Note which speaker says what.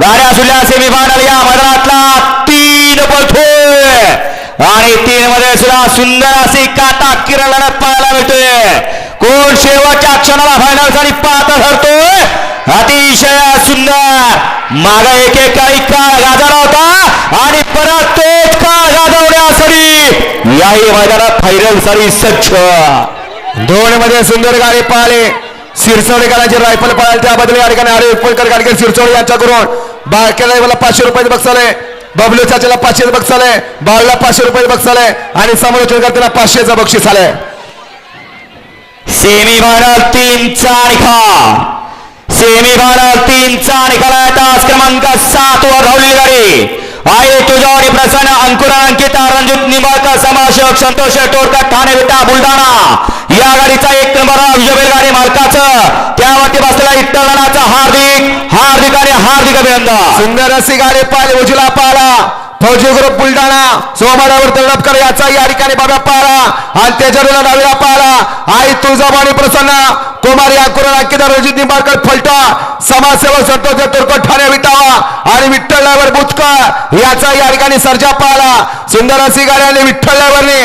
Speaker 1: गाड्या सुल्या सेमीफायनल या मैदानातला तीन पळतोय आणि तीन मध्ये सुद्धा सुंदर अशी काटा किरण लढत पाहायला मिळतोय. कोण शेवटच्या क्षणाला फायनलसाठी पाहता ठरतोय? अतिशय सुंदर. माग एक एक काळी काळ गाजवला होता आणि परत तोच काळ गाजवण्यासाठी याही मैदानात फायनलसाठी सच्छ
Speaker 2: दोन मध्ये सुंदर गाडी पाहिले सिरसवडेकरांची रायफल पळाल त्याबद्दल या ठिकाणी अरे उपलकर गाडगे सिरसवडे यांच्याकडून. बाळक्याला मला पाचशे रुपयाचं बक्षाले बबलू चाच्याला पाचशे बक्षाले बाळला पाचशे रुपयाचं बक्षाले आणि समालोचन करताना पाचशेचं बक्षीस आलंय.
Speaker 1: सेमी भारत तीनचा निकाल सेमीफायनल तीनचा निकाल आहे तास क्रमांक सात वर धावलेली गाडी आहे तुझ्यावर प्रसन्न अंकुरा अंकिता रणजित निंबाळकर समाशक संतोष टोरकर ठाणे विटा बुलढाणा. या गाडीचा एक नंबर मालकाचं. त्यावरती बसलेला इट्टलनाचा हार्दिक हार्दिक आणि हार्दिक अभिनंदन.
Speaker 2: सुंदर अशी गाडी पाहिली उजला पाहिला फौजी ग्रुप बुलढाणा. सोमाडावर तळपकर याचा या ठिकाणी बाबा पाहिला आणि त्याच्या डावीला पाहिला आई तुळजाबाणी प्रसन्न. कुमार अंकुरण राखीदार रणजित निंबाळकर फलटा समाजसेवक संतोष तुरकट ठाणे विटावा. आणि विठ्ठल ड्रायव्हर बुचकर याचा या ठिकाणी सर्जा पाहिला सुंदर अशी गाडी आणि विठ्ठल ड्रायव्हरने